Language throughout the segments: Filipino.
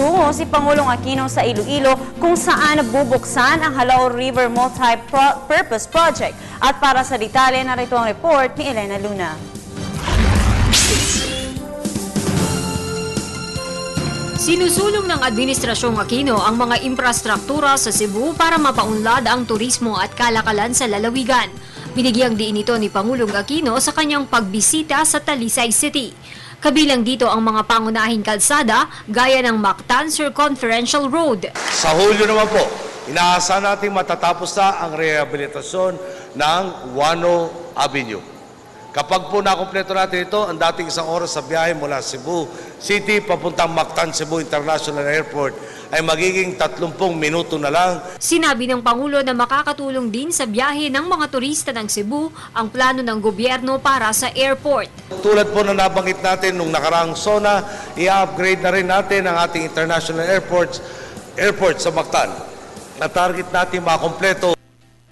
Tungo si Pangulong Aquino sa Iloilo kung saan bubuksan ang Halao River Multi-Purpose Project. At para sa detalye, narito ang report ni Elena Luna. Sinusulong ng Administrasyong Aquino ang mga infrastruktura sa Cebu para mapaunlad ang turismo at kalakalan sa lalawigan. Binigyang diin ito ni Pangulong Aquino sa kanyang pagbisita sa Talisay City. Kabilang dito ang mga pangunahing kalsada gaya ng Mactan Circumferential Road, Sa Hulyo naman po, inaasahan natin matatapos na ang rehabilitasyon ng Wano Avenue. Kapag po nakompleto natin ito, ang dating isang oras sa biyahe mula Cebu City papuntang Mactan Cebu International Airport ay magiging 30 minuto na lang. Sinabi ng Pangulo na makakatulong din sa biyahe ng mga turista ng Cebu ang plano ng gobyerno para sa airport. Tulad po na nabanggit natin nung nakaraang SONA, i-upgrade na rin natin ang ating international airports, airport sa Mactan. Na target natin makompleto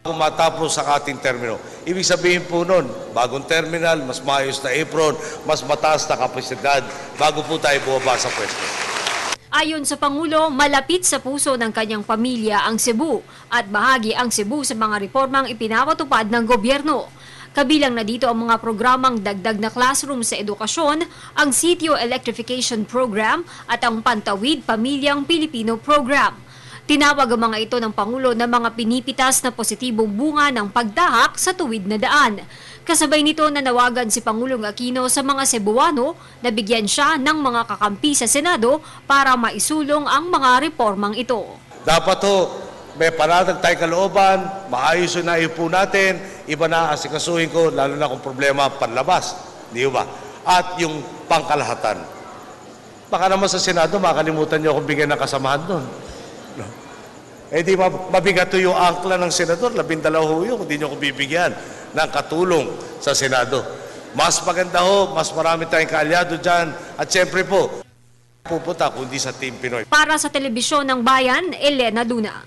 matapos sa ating terminal. Ibig sabihin po nun, bagong terminal, mas maayos na apron, mas mataas na kapasidad bago po tayo bumaba sa pwesto. Ayon sa Pangulo, malapit sa puso ng kanyang pamilya ang Cebu at bahagi ang Cebu sa mga reformang ipinapatupad ng gobyerno. Kabilang na dito ang mga programang dagdag na classroom sa edukasyon, ang Sitio Electrification Program at ang Pantawid Pamilyang Pilipino Program. Tinawag ang mga ito ng Pangulo na mga pinipitas na positibong bunga ng pagdahak sa tuwid na daan. Kasabay nito nanawagan si Pangulong Aquino sa mga Cebuano na bigyan siya ng mga kakampi sa Senado para maisulong ang mga reformang ito. Dapat ho, may panatag tayo kalooban, maayos yung naipo natin, iba na asikasuhin ko, lalo na kung problema panlabas. Di ba? At yung pangkalahatan. Baka naman sa Senado, makalimutan niyo kung bigyan ng kasamahan doon. No? Eh di mab- mabigat yung angkla ng senador, labindalaw ho yun, kung di niyo ko bibigyan ng katulong sa Senado. Mas maganda ho, mas marami tayong kaalyado dyan. At siyempre po, pupunta kundi sa Team Pinoy. Para sa telebisyon ng bayan, Elena Luna.